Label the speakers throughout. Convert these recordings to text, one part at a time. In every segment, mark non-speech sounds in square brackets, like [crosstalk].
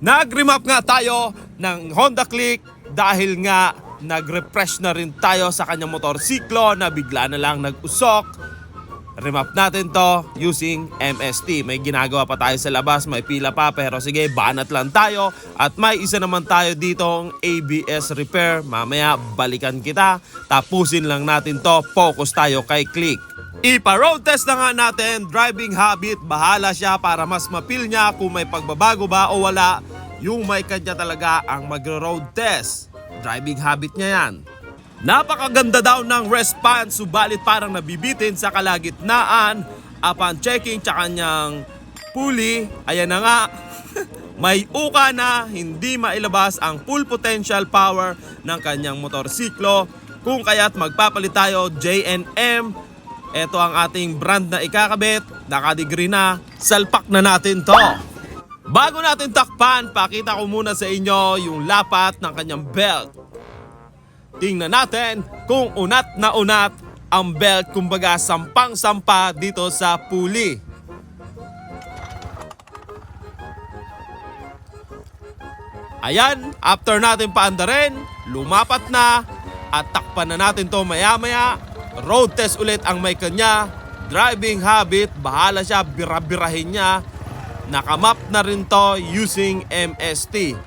Speaker 1: Nag-remap nga tayo ng Honda Click dahil nga nag-refresh na rin tayo sa kanyang motorsiklo na bigla na lang nag-usok. Remap natin to using MST. May ginagawa pa tayo sa labas, may pila pa pero sige, banat lang tayo. At may isa naman tayo ditong ABS repair. Mamaya balikan kita. Tapusin lang natin to. Focus tayo kay Click. Ipa-road test na nga natin, driving habit, bahala siya para mas mapil niya kung may pagbabago ba o wala. Yung may kanya talaga ang mag-road test. Driving habit niya yan. Napakaganda daw ng response subalit parang nabibitin sa kalagitnaan upon checking sa kanyang pulley. Ayan na nga, [laughs] may uka na hindi mailabas ang full potential power ng kanyang motorsiklo. Kung kaya't magpapalit tayo JNM. Ito ang ating brand na ikakabit. Nakadegree na. Salpak na natin to. Bago natin takpan, pakita ko muna sa inyo yung lapat ng kanyang belt. Tingnan natin kung unat na unat ang belt kumbaga sampang-sampa dito sa pulley. Ayan, after natin paandarin, lumapat na at takpan na natin to maya-maya. Road test ulit ang may kanya. Driving habit, bahala siya, birabirahin niya. Nakamap na rin to using MST.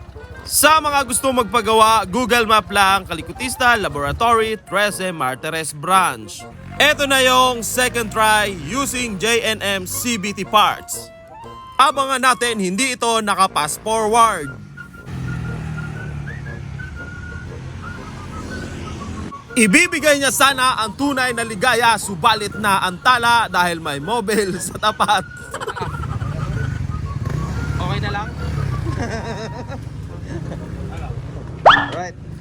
Speaker 1: Sa mga gusto magpagawa, Google Map lang, Kalikutista, Laboratory, 13, Martires Branch. Ito na yung second try using JNM CBT parts. Abangan natin hindi ito nakapass forward. Ibibigay niya sana ang tunay na ligaya subalit na antala dahil may mobile [laughs] sa tapat.
Speaker 2: Okay na lang? [laughs] Alright.